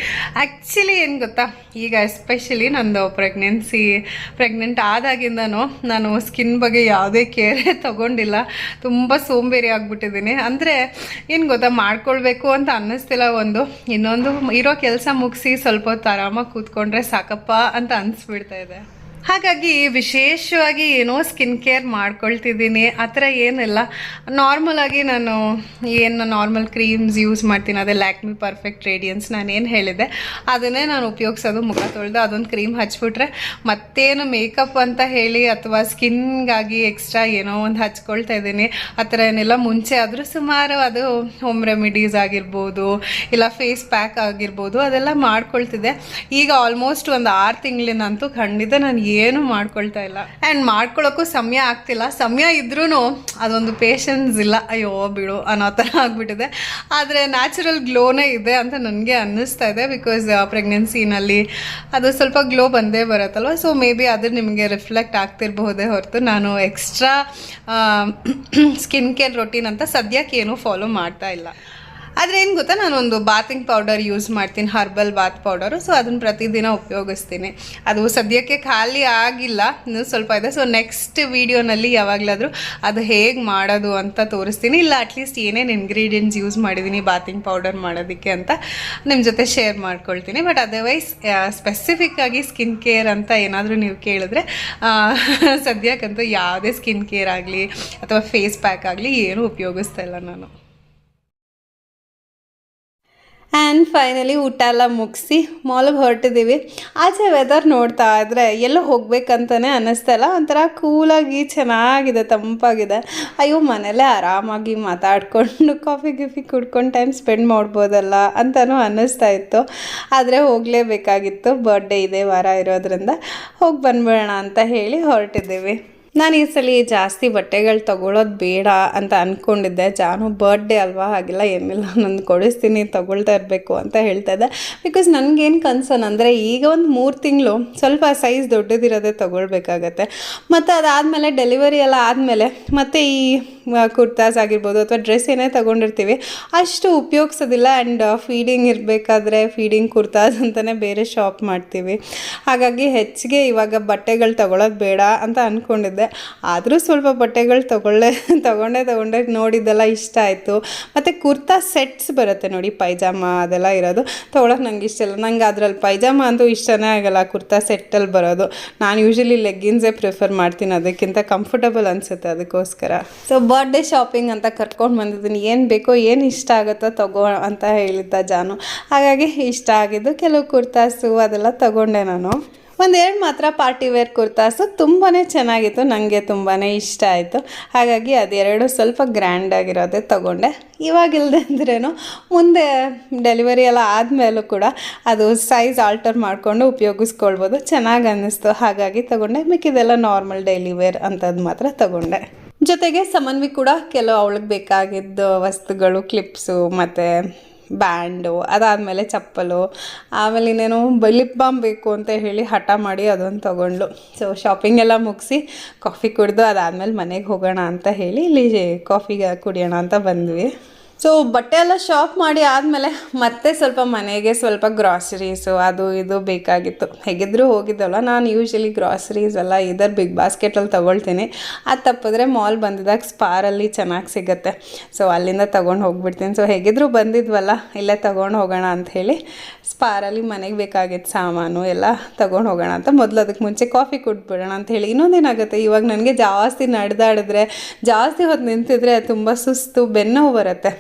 ಆ್ಯಕ್ಚುಲಿ ಏನು ಗೊತ್ತಾ? ಈಗ ಎಸ್ಪೆಷಲಿ ನಂದು ಪ್ರೆಗ್ನೆನ್ಸಿ ಪ್ರೆಗ್ನೆಂಟ್ ಆದಾಗಿಂದನೂ ನಾನು ಸ್ಕಿನ್ ಬಗ್ಗೆ ಯಾವುದೇ ಕೇರ್ ತಗೊಂಡಿಲ್ಲ. ತುಂಬ ಸೋಂಬೇರಿ ಆಗಿಬಿಟ್ಟಿದ್ದೀನಿ. ಅಂದರೆ ಏನು ಗೊತ್ತಾ? ಮಾಡ್ಕೊಳ್ಬೇಕು ಅಂತ ಅನ್ನಿಸ್ತಿಲ್ಲ ಒಂದು. ಇನ್ನೊಂದು, ಇರೋ ಕೆಲಸ ಮುಗಿಸಿ ಸ್ವಲ್ಪ ಹೊತ್ತು ಆರಾಮಾಗಿ ಕೂತ್ಕೊಂಡ್ರೆ ಸಾಕಪ್ಪ ಅಂತ ಅನಿಸ್ಬಿಡ್ತಾ ಇದೆ. ಹಾಗಾಗಿ ವಿಶೇಷವಾಗಿ ಏನೋ ಸ್ಕಿನ್ ಕೇರ್ ಮಾಡ್ಕೊಳ್ತಿದ್ದೀನಿ. ಆ ಥರ ಏನಿಲ್ಲ. ನಾರ್ಮಲ್ ಆಗಿ ನಾನು ಏನು ನಾರ್ಮಲ್ ಕ್ರೀಮ್ಸ್ ಯೂಸ್ ಮಾಡ್ತೀನಿ. ಅದೇ ಲ್ಯಾಕ್ಮಿ ಪರ್ಫೆಕ್ಟ್ ರೇಡಿಯನ್ಸ್ ನಾನು ಏನು ಹೇಳಿದೆ ಅದನ್ನೇ ನಾನು ಉಪಯೋಗಿಸೋದು. ಮುಖ ತೊಳೆದು ಅದೊಂದು ಕ್ರೀಮ್ ಹಚ್ಬಿಟ್ರೆ ಮತ್ತೇನು ಮೇಕಪ್ ಅಂತ ಹೇಳಿ ಅಥವಾ ಸ್ಕಿನ್ಗಾಗಿ ಎಕ್ಸ್ಟ್ರಾ ಏನೋ ಒಂದು ಹಚ್ಕೊಳ್ತಾ ಇದ್ದೀನಿ. ಆ ಥರ ಏನಿಲ್ಲ. ಮುಂಚೆ ಆದರೂ ಸುಮಾರು ಅದು ಹೋಮ್ ರೆಮಿಡೀಸ್ ಆಗಿರ್ಬೋದು, ಇಲ್ಲ ಫೇಸ್ ಪ್ಯಾಕ್ ಆಗಿರ್ಬೋದು, ಅದೆಲ್ಲ ಮಾಡ್ಕೊಳ್ತಿದ್ದೆ. ಈಗ ಆಲ್ಮೋಸ್ಟ್ ಒಂದು ಆರು ತಿಂಗಳಿನಂತೂ ಖಂಡಿತ ನಾನು ಏನು ಮಾಡ್ಕೊಳ್ತಾ ಇಲ್ಲ. ಆ್ಯಂಡ್ ಮಾಡ್ಕೊಳ್ಳೋಕ್ಕೂ ಸಮಯ ಆಗ್ತಿಲ್ಲ. ಸಮಯ ಇದ್ರೂ ಅದೊಂದು ಪೇಷನ್ಸ್ ಇಲ್ಲ. ಅಯ್ಯೋ, ಬಿಡು ಅನ್ನೋ ಥರ ಆಗಿಬಿಟ್ಟಿದೆ. ಆದರೆ ನ್ಯಾಚುರಲ್ ಗ್ಲೋನೇ ಇದೆ ಅಂತ ನನಗೆ ಅನ್ನಿಸ್ತಾ ಇದೆ ಬಿಕಾಸ್ ಪ್ರೆಗ್ನೆನ್ಸಿನಲ್ಲಿ ಅದು ಸ್ವಲ್ಪ ಗ್ಲೋ ಬಂದೇ ಬರುತ್ತಲ್ವ? ಸೊ ಮೇ ಬಿ ಅದು ನಿಮಗೆ ರಿಫ್ಲೆಕ್ಟ್ ಆಗ್ತಿರಬಹುದೇ ಹೊರತು ನಾನು ಎಕ್ಸ್ಟ್ರಾ ಸ್ಕಿನ್ ಕೇರ್ ರೊಟೀನ್ ಅಂತ ಸದ್ಯಕ್ಕೆ ಏನೂ ಫಾಲೋ ಮಾಡ್ತಾ ಇಲ್ಲ. ಆದರೆ ಏನು ಗೊತ್ತಾ, ನಾನೊಂದು ಬಾತಿಂಗ್ ಪೌಡರ್ ಯೂಸ್ ಮಾಡ್ತೀನಿ ಹರ್ಬಲ್ ಬಾತ್ ಪೌಡರು ಸೊ ಅದನ್ನು ಪ್ರತಿದಿನ ಉಪಯೋಗಿಸ್ತೀನಿ. ಅದು ಸದ್ಯಕ್ಕೆ ಖಾಲಿ ಆಗಿಲ್ಲ, ಇನ್ನೂ ಸ್ವಲ್ಪ ಇದೆ. ಸೊ ನೆಕ್ಸ್ಟ್ ವೀಡಿಯೋನಲ್ಲಿ ಯಾವಾಗಲಾದರೂ ಅದು ಹೇಗೆ ಮಾಡೋದು ಅಂತ ತೋರಿಸ್ತೀನಿ. ಇಲ್ಲ ಅಟ್ಲೀಸ್ಟ್ ಏನೇನು ಇಂಗ್ರೀಡಿಯೆಂಟ್ಸ್ ಯೂಸ್ ಮಾಡಿದ್ದೀನಿ ಬಾತಿಂಗ್ ಪೌಡರ್ ಮಾಡೋದಕ್ಕೆ ಅಂತ ನಿಮ್ಮ ಜೊತೆ ಶೇರ್ ಮಾಡ್ಕೊಳ್ತೀನಿ. ಬಟ್ ಅದರ್ವೈಸ್ ಸ್ಪೆಸಿಫಿಕ್ ಆಗಿ ಸ್ಕಿನ್ ಕೇರ್ ಅಂತ ಏನಾದರೂ ನೀವು ಕೇಳಿದ್ರೆ ಸದ್ಯಕ್ಕಂತೂ ಯಾವುದೇ ಸ್ಕಿನ್ ಕೇರ್ ಆಗಲಿ, ಅಥವಾ ಫೇಸ್ ಪ್ಯಾಕ್ ಆಗಲಿ ಏನೂ ಉಪಯೋಗಿಸ್ತಾ ಇಲ್ಲ ನಾನು. ಆ್ಯಂಡ್ ಫೈನಲಿ ಊಟ ಎಲ್ಲ ಮುಗಿಸಿ, ಮಾಲ್ಗೆ ಹೊರಟಿದ್ದೀವಿ ಆಚೆ ವೆದರ್ ನೋಡ್ತಾ ಇದ್ರೆ ಎಲ್ಲೋ ಹೋಗ್ಬೇಕಂತಲೇ ಅನ್ನಿಸ್ತಾ ಇಲ್ಲ. ಒಂಥರ ಕೂಲಾಗಿ ಚೆನ್ನಾಗಿದೆ, ತಂಪಾಗಿದೆ. ಅಯ್ಯೋ ಮನೇಲೇ ಆರಾಮಾಗಿ ಮಾತಾಡ್ಕೊಂಡು ಕಾಫಿ ಗಿಫಿ ಕುಡ್ಕೊಂಡು ಟೈಮ್ ಸ್ಪೆಂಡ್ ಮಾಡ್ಬೋದಲ್ಲ ಅಂತಲೂ ಅನ್ನಿಸ್ತಾ ಇತ್ತು. ಆದರೆ ಹೋಗಲೇಬೇಕಾಗಿತ್ತು. ಬರ್ಡೇ ಇದೆ, ವಾರ ಇರೋದ್ರಿಂದ ಹೋಗಿ ಬಂದ್ಬಿಡೋಣ ಅಂತ ಹೇಳಿ ಹೊರಟಿದ್ದೀವಿ. ನಾನು ಈ ಸಲ ಜಾಸ್ತಿ ಬಟ್ಟೆಗಳು ತಗೊಳ್ಳೋದು ಬೇಡ ಅಂತ ಅಂದ್ಕೊಂಡಿದ್ದೆ ಜಾನು ಬರ್ಡೇ ಅಲ್ವಾ? ಹಾಗೆಲ್ಲ, ಏನಿಲ್ಲ, ನಾನು ಕೊಡಿಸ್ತೀನಿ, ತಗೊಳ್ತಾ ಇರಬೇಕು ಅಂತ ಹೇಳ್ತಾ ಇದ್ದೆ. ಬಿಕಾಸ್ ನನಗೇನು ಕನ್ಸರ್ನ್ ಅಂದರೆ ಈಗ ಒಂದು ಮೂರು ತಿಂಗಳು ಸ್ವಲ್ಪ ಸೈಜ್ ದೊಡ್ಡದಿರೋದೇ ತಗೊಳ್ಬೇಕಾಗತ್ತೆ. ಮತ್ತು ಅದಾದಮೇಲೆ ಡೆಲಿವರಿ ಎಲ್ಲ ಆದಮೇಲೆ, ಮತ್ತು ಈ ಕುರ್ತಾಸ್ ಆಗಿರ್ಬೋದು ಅಥವಾ ಡ್ರೆಸ್ ಏನೇ ತೊಗೊಂಡಿರ್ತೀವಿ, ಅಷ್ಟು ಉಪಯೋಗಿಸೋದಿಲ್ಲ. ಆ್ಯಂಡ್ ಫೀಡಿಂಗ್ ಇರಬೇಕಾದ್ರೆ ಫೀಡಿಂಗ್ ಕುರ್ತಾಸ್ ಅಂತಲೇ ಬೇರೆ ಶಾಪ್ ಮಾಡ್ತೀವಿ. ಹಾಗಾಗಿ ಹೆಚ್ಚಿಗೆ ಇವಾಗ ಬಟ್ಟೆಗಳು ತೊಗೊಳೋದು ಬೇಡ ಅಂತ ಅಂದ್ಕೊಂಡಿದ್ದೆ ಆದರೂ ಸ್ವಲ್ಪ ಬಟ್ಟೆಗಳು ತಗೊಳ್ಳೇ, ತೊಗೊಂಡೇ, ತಗೊಂಡೆ ನೋಡಿದ್ದೆಲ್ಲ ಇಷ್ಟ ಆಯಿತು. ಮತ್ತು ಕುರ್ತಾ ಸೆಟ್ಸ್ ಬರುತ್ತೆ ನೋಡಿ, ಪೈಜಾಮ ಅದೆಲ್ಲ ಇರೋದು. ತೊಗೊಳಕ್ಕೆ ನಂಗೆ ಇಷ್ಟ ಇಲ್ಲ. ನಂಗೆ ಅದರಲ್ಲಿ ಪೈಜಾಮ ಅಂತೂ ಇಷ್ಟನೇ ಆಗಲ್ಲ, ಕುರ್ತಾ ಸೆಟ್ಟಲ್ಲಿ ಬರೋದು. ನಾನು ಯೂಶಲಿ ಲೆಗ್ಗಿನ್ಸೇ ಪ್ರಿಫರ್ ಮಾಡ್ತೀನಿ. ಅದಕ್ಕಿಂತ ಕಂಫರ್ಟಬಲ್ ಅನಿಸುತ್ತೆ ಅದಕ್ಕೋಸ್ಕರ. ಸೊ ಬರ್ಡೇ ಶಾಪಿಂಗ್ ಅಂತ ಕರ್ಕೊಂಡು ಬಂದಿದ್ದೀನಿ. ಏನು ಬೇಕೋ ಏನು ಇಷ್ಟ ಆಗುತ್ತೋ ತಗೋ ಅಂತ ಹೇಳಿದ್ದ ಜಾನು. ಹಾಗಾಗಿ ಇಷ್ಟ ಆಗಿದ್ದು ಕೆಲವು ಕುರ್ತಾಸು ಅದೆಲ್ಲ ತಗೊಂಡೆ ನಾನು. ಒಂದೆರಡು ಮಾತ್ರ ಪಾರ್ಟಿ ವೇರ್ ಕುರ್ತಾಸು ತುಂಬಾ ಚೆನ್ನಾಗಿತ್ತು ನನಗೆ ತುಂಬಾ ಇಷ್ಟ ಆಯಿತು. ಹಾಗಾಗಿ ಅದೆರಡು ಸ್ವಲ್ಪ ಗ್ರ್ಯಾಂಡಾಗಿರೋದೇ ತೊಗೊಂಡೆ. ಇವಾಗಿಲ್ಲದೆ ಅಂದ್ರೇನು, ಮುಂದೆ ಡೆಲಿವರಿ ಎಲ್ಲ ಆದಮೇಲೂ ಕೂಡ ಅದು ಸೈಜ್ ಆಲ್ಟರ್ ಮಾಡಿಕೊಂಡು ಉಪಯೋಗಿಸ್ಕೊಳ್ಬೋದು. ಚೆನ್ನಾಗಿ ಅನ್ನಿಸ್ತು. ಹಾಗಾಗಿ ತಗೊಂಡೆ. ಮಿಕ್ಕಿದೆಲ್ಲ ನಾರ್ಮಲ್ ಡೈಲಿ ವೇರ್ ಅಂಥದ್ದು ಮಾತ್ರ ತಗೊಂಡೆ. ಜೊತೆಗೆ ಸಮನ್ವಿ ಕೂಡ ಕೆಲವು ಅವಳಿಗೆ ಬೇಕಾಗಿದ್ದ ವಸ್ತುಗಳು ಕ್ಲಿಪ್ಸು ಮತ್ತು ಬ್ಯಾಂಡು, ಅದಾದಮೇಲೆ ಚಪ್ಪಲು, ಆಮೇಲೆ ಇನ್ನೇನು ಬಲಿಪ್ ಬಾಮ್ ಬೇಕು ಅಂತ ಹೇಳಿ ಹಠ ಮಾಡಿ ಅದೊಂದು ತೊಗೊಂಡ್ಲು ಸೊ ಶಾಪಿಂಗ್ ಎಲ್ಲ ಮುಗಿಸಿ ಕಾಫಿ ಕುಡಿದು ಅದಾದಮೇಲೆ ಮನೆಗೆ ಹೋಗೋಣ ಅಂತ ಹೇಳಿ ಇಲ್ಲಿ ಕಾಫಿಗೆ ಕುಡಿಯೋಣ ಅಂತ ಬಂದ್ವಿ. ಸೊ ಬಟ್ಟೆ ಎಲ್ಲ ಶಾಪ್ ಮಾಡಿ ಆದಮೇಲೆ ಮತ್ತೆ ಸ್ವಲ್ಪ ಮನೆಗೆ ಸ್ವಲ್ಪ ಗ್ರಾಸರೀಸು ಅದು ಇದು ಬೇಕಾಗಿತ್ತು. ಹೇಗಿದ್ರೂ ಹೋಗಿದ್ದಲ್ಲ, ನಾನು ಯೂಶ್ವಲಿ ಗ್ರಾಸರೀಸ್ ಎಲ್ಲ ಇದರ್ ಬಿಗ್ ಬಾಸ್ಕೆಟಲ್ಲಿ ತೊಗೊಳ್ತೀನಿ. ಅದು ತಪ್ಪಿದ್ರೆ ಮಾಲ್ ಬಂದಿದ್ದಾಗ ಸ್ಪಾರಲ್ಲಿ ಚೆನ್ನಾಗಿ ಸಿಗುತ್ತೆ. ಸೊ ಅಲ್ಲಿಂದ ತೊಗೊಂಡು ಹೋಗ್ಬಿಡ್ತೀನಿ. ಸೊ ಹೇಗಿದ್ರೂ ಬಂದಿದ್ವಲ್ಲ, ಇಲ್ಲೇ ತೊಗೊಂಡು ಹೋಗೋಣ ಅಂತ ಹೇಳಿ ಸ್ಪಾರಲ್ಲಿ ಮನೆಗೆ ಬೇಕಾಗಿತ್ತು ಸಾಮಾನು ಎಲ್ಲ ತೊಗೊಂಡು ಹೋಗೋಣ ಅಂತ. ಮೊದಲು ಅದಕ್ಕೆ ಮುಂಚೆ ಕಾಫಿ ಕೊಟ್ಬಿಡೋಣ ಅಂತ ಹೇಳಿ. ಇನ್ನೊಂದೇನಾಗುತ್ತೆ ಇವಾಗ ನನಗೆ ಜಾಸ್ತಿ ನಡೆದಾಡಿದ್ರೆ, ಜಾಸ್ತಿ ಹೊತ್ತು ನಿಂತಿದ್ರೆ ತುಂಬ ಸುಸ್ತು ಬೆನ್ನೋವು ಬರುತ್ತೆ.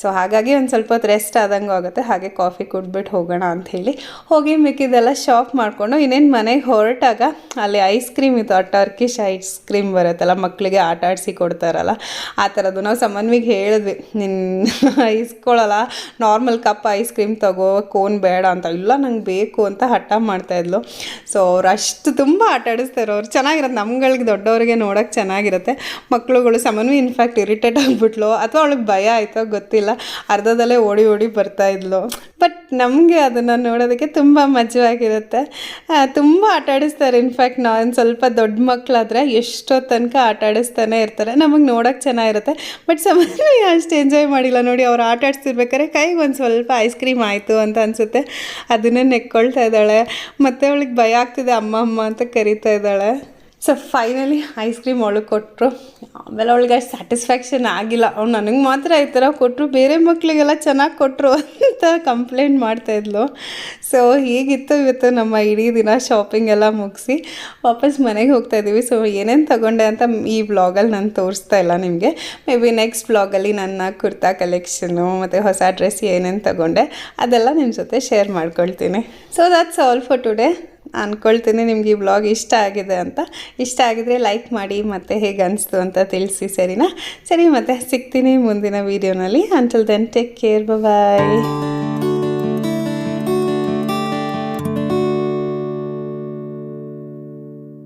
ಸೊ ಹಾಗಾಗಿ ಒಂದು ಸ್ವಲ್ಪ ಹೊತ್ತು ರೆಸ್ಟ್ ಆದಂಗೆ ಆಗುತ್ತೆ. ಹಾಗೆ ಕಾಫಿ ಕುಡ್ಬಿಟ್ಟು ಹೋಗೋಣ ಅಂತ ಹೇಳಿ. ಹೋಗಿ ಮಿಕ್ಕಿದೆಲ್ಲ ಶಾಪ್ ಮಾಡಿಕೊಂಡು ಇನ್ನೇನು ಮನೆಗೆ ಹೊರಟಾಗ ಅಲ್ಲಿ ಐಸ್ ಕ್ರೀಮ್ ಇತ್ತು, ಆ ಟರ್ಕಿಶ್ ಐಸ್ ಕ್ರೀಮ್ ಬರುತ್ತಲ್ಲ ಮಕ್ಕಳಿಗೆ ಆಟ ಆಡಿಸಿ ಕೊಡ್ತಾರಲ್ಲ, ಆ ಥರದ್ದು ನಾವು ಸಮನ್ವಿಗೆ ಹೇಳಿದ್ವಿ ನಿನ್ನ ಇಸ್ಕೊಳ್ಳಲ್ಲ ನಾರ್ಮಲ್ ಕಪ್ ಐಸ್ ಕ್ರೀಮ್ ತಗೋ ಕೋನ್ ಬೇಡ ಅಂತ. ಇಲ್ಲ, ನಂಗೆ ಬೇಕು ಅಂತ ಹಠ ಮಾಡ್ತಾಯಿದ್ಲು ಸೊ ಅವ್ರು ಅಷ್ಟು ತುಂಬ ಆಟ ಆಡಿಸ್ತಾರೆ. ಅವ್ರು ಚೆನ್ನಾಗಿರುತ್ತೆ. ನಮ್ಗಳಿಗೆ ದೊಡ್ಡವರಿಗೆ ನೋಡೋಕೆ ಚೆನ್ನಾಗಿರುತ್ತೆ. ಮಕ್ಕಳುಗಳು ಸಮನ್ವಿ ಇನ್ಫ್ಯಾಕ್ಟ್ ಇರಿಟೇಟ್ ಆಗಿಬಿಟ್ಲು. ಅಥವಾ ಅವಳಿಗೆ ಭಯ ಆಯಿತೋ. ಗೊತ್ತಿಲ್ಲ. ಅರ್ಧದಲ್ಲೇ ಓಡಿ ಓಡಿ ಬರ್ತಾ ಇದ್ಲು. ಬಟ್ ನಮಗೆ ಅದನ್ನು ನೋಡೋದಕ್ಕೆ ತುಂಬ ಮಜವಾಗಿರುತ್ತೆ. ತುಂಬ ಆಟ ಆಡಿಸ್ತಾರೆ. ಇನ್ಫ್ಯಾಕ್ಟ್ ನಾನು ಸ್ವಲ್ಪ ದೊಡ್ಡ ಮಕ್ಕಳಾದರೆ ಎಷ್ಟೋ ತನಕ ಆಟ ಆಡಿಸ್ತಾನೆ ಇರ್ತಾರೆ. ನಮಗೆ ನೋಡೋಕೆ ಚೆನ್ನಾಗಿರುತ್ತೆ. ಬಟ್ ಸಮನ್ವಿ ಅಷ್ಟು ಎಂಜಾಯ್ ಮಾಡಿಲ್ಲ. ನೋಡಿ, ಅವ್ರು ಆಟ ಆಡಿಸ್ತಿರ್ಬೇಕಾದ್ರೆ ಕೈಗೆ ಒಂದು ಸ್ವಲ್ಪ ಐಸ್ ಕ್ರೀಮ್ ಆಯಿತು ಅಂತ ಅನಿಸುತ್ತೆ. ಅದನ್ನೇ ನೆಕ್ಕೊಳ್ತಾ ಇದ್ದಾಳೆ. ಮತ್ತು ಅವಳಿಗೆ ಭಯ ಆಗ್ತಿದೆ. ಅಮ್ಮ ಅಮ್ಮ ಅಂತ ಕರಿತಾ ಇದ್ದಾಳೆ. ಸೊ ಫೈನಲಿ ಐಸ್ ಕ್ರೀಮ್ ಅವಳಿಗೆ ಕೊಟ್ಟರು ಆಮೇಲೆ ಅವಳಿಗೆ ಅಷ್ಟು ಸ್ಯಾಟಿಸ್ಫ್ಯಾಕ್ಷನ್ ಆಗಿಲ್ಲ. ಅವ್ಳು ನನಗೆ ಮಾತ್ರ ಈ ಥರ ಕೊಟ್ಟರು ಬೇರೆ ಮಕ್ಕಳಿಗೆಲ್ಲ ಚೆನ್ನಾಗಿ ಕೊಟ್ಟರು ಅಂತ ಕಂಪ್ಲೇಂಟ್ ಮಾಡ್ತಾಯಿದ್ಲು ಸೊ ಹೀಗಿತ್ತು ಇವತ್ತು ನಮ್ಮ ಇಡೀ ದಿನ ಶಾಪಿಂಗ್ ಎಲ್ಲ ಮುಗಿಸಿ. ವಾಪಸ್ ಮನೆಗೆ ಹೋಗ್ತಾ ಇದ್ದೀವಿ ಸೊ ಏನೇನು ತಗೊಂಡೆ ಅಂತ ಈ ವ್ಲಾಗಲ್ಲಿ ನಾನು ತೋರಿಸ್ತಾ ಇಲ್ಲ ನಿಮಗೆ. ಮೇ ಬಿ ನೆಕ್ಸ್ಟ್ ವ್ಲಾಗಲ್ಲಿ ನನ್ನ ಕುರ್ತಾ ಕಲೆಕ್ಷನು ಮತ್ತು ಹೊಸ ಡ್ರೆಸ್ ಏನೇನು ತಗೊಂಡೆ, ಅದೆಲ್ಲ ನಿಮ್ಮ ಜೊತೆ ಶೇರ್ ಮಾಡ್ಕೊಳ್ತೀನಿ. So that's all for today ಅಂದ್ಕೊಳ್ತೀನಿ ನಿಮ್ಗೆ ಈ ಬ್ಲಾಗ್ ಇಷ್ಟ ಆಗಿದೆ ಅಂತ. ಇಷ್ಟ ಆಗಿದ್ರೆ ಲೈಕ್ ಮಾಡಿ, ಮತ್ತು ಹೇಗೆ ಅನಿಸ್ತು ಅಂತ ತಿಳಿಸಿ, ಸರಿನಾ? ಸರಿ, ಮತ್ತೆ ಸಿಗ್ತೀನಿ ಮುಂದಿನ ವೀಡಿಯೋನಲ್ಲಿ until then take care bye